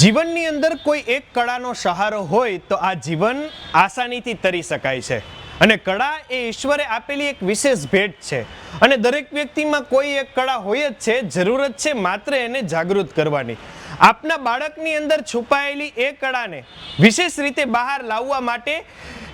જીવનની અંદર કોઈ એક કળાનો સહારો હોય તો આ જીવન આસાનીથી તરી શકાય છે. અને કળા એ ઈશ્વરે આપેલી એક વિશેષ ભેટ છે. અને દરેક વ્યક્તિમાં કોઈ એક કળા હોય જ છે જરૂરત છે માત્ર એને જાગૃત કરવાની. આપના બાળકની અંદર છુપાયેલી એ કળાને વિશેષ રીતે બહાર લાવવા માટે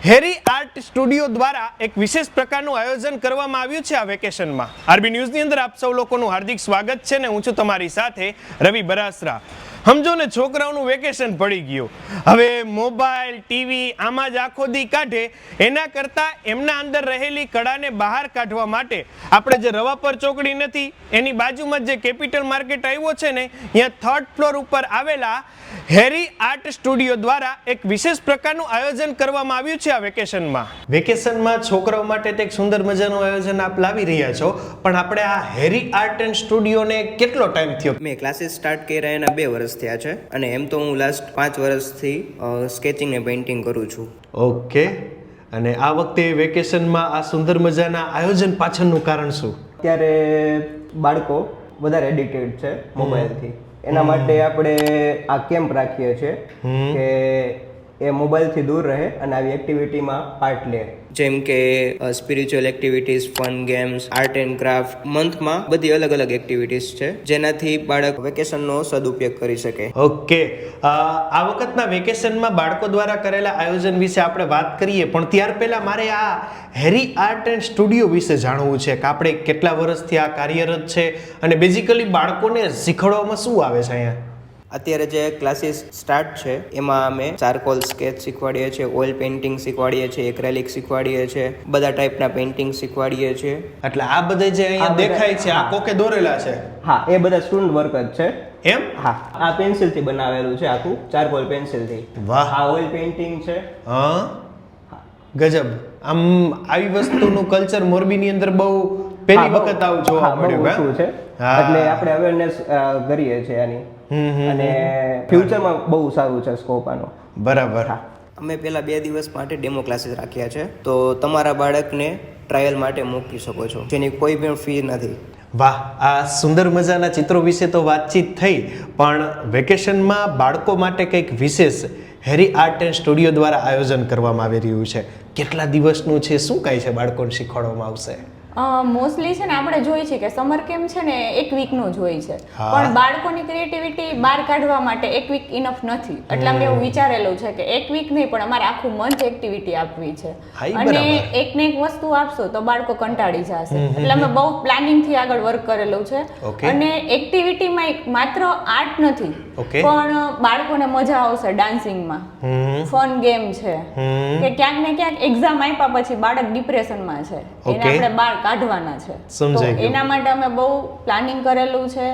હેરી આર્ટ સ્ટુડિયો દ્વારા એક વિશેષ પ્રકારનું આયોજન કરવામાં આવ્યું છે આ વેકેશનમાં. આરબી ન્યૂઝની અંદર આપ સૌ લોકોનું હાર્દિક સ્વાગત છે ને હું છું તમારી સાથે રવિ બરાસરા. સમજો ને છોકરાઓનું વેકેશન પડી ગયું. હવે મોબાઈલ ટીવી આમાં જ આખો દી કાઢે. એના કરતાં એમના અંદર રહેલી કળાને બહાર કાઢવા માટે આપણે જે રવાપર ચોકડી નથી એની બાજુમાં જ જે કેપિટલ માર્કેટ આવ્યો છે ને ત્યાં થર્ડ ફ્લોર ઉપર આવેલા હેરી આર્ટ સ્ટુડિયો દ્વારા એક વિશેષ પ્રકારનું આયોજન કરવામાં આવ્યું છે આ વેકેશનમાં. વેકેશનમાં છોકરાઓ માટે તો એક સુંદર મજાનું આયોજન આપ લાવી રહ્યા છો પણ આપણે આ હેરી આર્ટ એન્ડ સ્ટુડિયોને કેટલો ટાઈમ થયો? મેં ક્લાસીસ સ્ટાર્ટ કર્યા એના બે વર્ષ થયા છે અને એમ તો હું લાસ્ટ પાંચ વર્ષથી સ્કેચિંગ ને પેઇન્ટિંગ કરું છું. ઓકે અને આ વખતે વેકેશનમાં આ સુંદર મજાના આયોજન પાછળનું કારણ શું? અત્યારે બાળકો વધારે એડિક્ટેડ છે મોબાઈલથી એના માટે આપણે આ કેમ્પ રાખીએ છીએ કે એ મોબાઈલથી દૂર રહે અને આવી એક્ટિવિટીમાં પાર્ટ લે. જેમ કે spiritual activities fun games art and craft મંથમાં બધી અલગ અલગ એક્ટિવિટીઝ છે જેનાથી બાળક વેકેશનનો સદુપયોગ કરી શકે. ઓકે. આ વખતના વેકેશનમાં બાળકો દ્વારા કરેલા આયોજન વિશે આપણે વાત કરીએ પણ ત્યાર પહેલા મારે આ હેરી આર્ટ એન્ડ સ્ટુડિયો વિશે જાણવું છે કે આપણે કેટલા વર્ષથી આ કાર્યરત છે અને બેઝિકલી બાળકોને શીખવાડવામાં શું આવે છે અહીંયા? અત્યારે જે ક્લાસીસ સ્ટાર્ટ છે એમાં અમે ચારકોલ સ્કેચ શીખવાડીએ છીએ ઓઇલ પેઇન્ટિંગ શીખવાડીએ છીએ એક્રેલિક શીખવાડીએ છીએ બધા ટાઈપના પેઇન્ટિંગ શીખવાડીએ છીએ. એટલે આ બધે જે અહીંયા દેખાય છે આ કોકે દોરેલા છે? હા એ બધા સ્ટુડન્ટ વર્ક જ છે. એમ? હા આ પેન્સિલથી બનાવેલું છે આખું ચારકોલ પેન્સિલથી વાહ. આ ઓઇલ પેઇન્ટિંગ છે. હા? ગજબ. આમ આવી વસ્તુનું કલ્ચર મોરબીની અંદર બહુ પહેલી વખત આવું જોવા મળ્યું છે. એટલે આપણે અવેરનેસ કરીએ છીએ આની. અને ફ્યુચરમાં બહુ સારું છે સ્કોપ આનો. બરાબર. હા. અમે પહેલા બે દિવસ માટે ડેમો ક્લાસીસ રાખ્યા છે. તો તમારા બાળકને ટ્રાયલ માટે મૂકી શકો છો. જેની કોઈ પણ ફી નથી. વાહ આ સુંદર મજાના ચિત્રો વિશે તો વાતચીત થઈ પણ વેકેશનમાં બાળકો માટે કંઈક વિશેષ હેરી આર્ટ એન્ડ સ્ટુડિયો દ્વારા આયોજન કરવામાં આવી રહ્યું છે. કેટલા દિવસનું છે? શું કાંઈ છે બાળકોને શીખવાડવામાં આવશે? મોસ્ટલી છે ને આપણે જોઈએ છીએ કે સમર કેમ્પ છે ને એક વીકનું જ હોય છે. પણ બાળકોની ક્રિએટિવિટી બહાર કાઢવા માટે એક વીક ઇનફ નથી. એટલે અમે એવું વિચારેલું છે કે એક વીક નહીં પણ અમારે આખું મંથ એક્ટિવિટી આપવી છે. અને એક ને એક વસ્તુ આપશો તો બાળકો કંટાળી જશે. એટલે અમે બહુ પ્લાનિંગથી આગળ વર્ક કરેલું છે. અને એક્ટિવિટીમાં એક માત્ર આર્ટ નથી પણ બાળકોને મજા આવશે ડાન્સિંગમાં ફન ગેમ છે. કે ક્યાંક ને ક્યાંક એક્ઝામ આપ્યા પછી બાળક ડિપ્રેશનમાં છે. એને આપણે બહાર કાઢવાના છે. એના માટે અમે બહુ પ્લાનિંગ કરેલું છે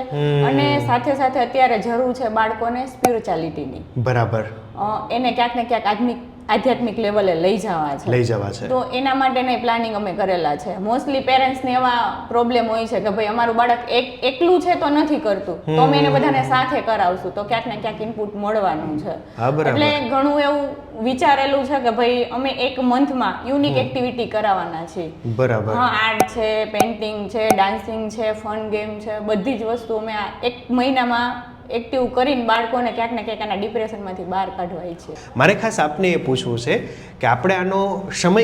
અને સાથે સાથે અત્યારે જરૂર છે બાળકોને સ્પિરિચ્યુઆલિટીની. બરાબર. એને ક્યાંક ને ક્યાંક આધ્યાત્મિક આધ્યાત્મિક લેવલે લઈ જવા છે. લઈ જવા છે. તો એના માટેના પ્લાનિંગ અમે કરેલા છે. મોસ્ટલી પેરેન્ટ્સને એવા પ્રોબ્લેમ હોય છે કે ભાઈ અમારું બાળક એક એકલું છે તો નથી કરતું. તો અમે એને બધાને સાથે કરાવશું. તો ક્યાંક ને ક્યાંક ઇનપુટ મળવાનું છે. એટલે ઘણું એવું વિચારેલું છે કે ભાઈ અમે એક મંથમાં યુનિક એક્ટિવિટી કરાવવાના છીએ. બરાબર. હા આર્ટ છે પેઇન્ટિંગ છે ડાન્સિંગ છે ફન ગેમ છે બધી જ વસ્તુ અમે એક મહિનામાં એક્ટિવ કરીને બાળકોને ક્યાંક ને ક્યાંક એના ડિપ્રેશનમાંથી બહાર કાઢવાય છે. મારે ખાસ આપને એ પૂછવું છે કે આપણે આનો સમય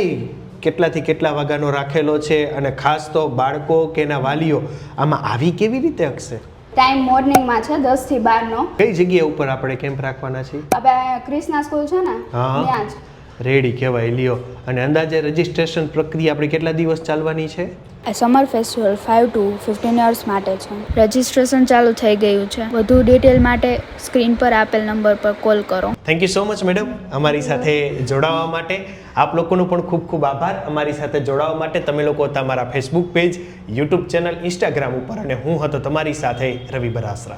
કેટલાથી કેટલા વાગ્યાનો રાખેલો છે અને ખાસ તો બાળકો કે એના વાલીઓ આમાં આવી કેવી રીતે હકશે? ટાઈમ મોર્નિંગમાં છે દસથી બાર નો કઈ જગ્યા ઉપર આપણે કેમ્પ રાખવાના છીએ? આપણે ક્રિષ્ના સ્કૂલ છે ને ત્યાં જ. રેડી કહેવાય લ્યો. અને અંદાજે રજીસ્ટ્રેશન પ્રક્રિયા આપણે કેટલા દિવસ ચાલવાની છે? આ summer festival five to fifteen years માટે છે. રજિસ્ટ્રેશન ચાલુ થઈ ગયું છે. વધુ ડિટેલ માટે સ્ક્રીન પર આપેલ નંબર પર કોલ કરો. Thank you so much madam અમારી સાથે જોડાવા માટે આપ લોકોનો પણ ખૂબ ખૂબ આભાર. અમારી સાથે જોડાવા માટે તમે લોકો તમારા Facebook page YouTube channel Instagram ઉપર. અને હું હતો તમારી સાથે રવિ બરાસરા.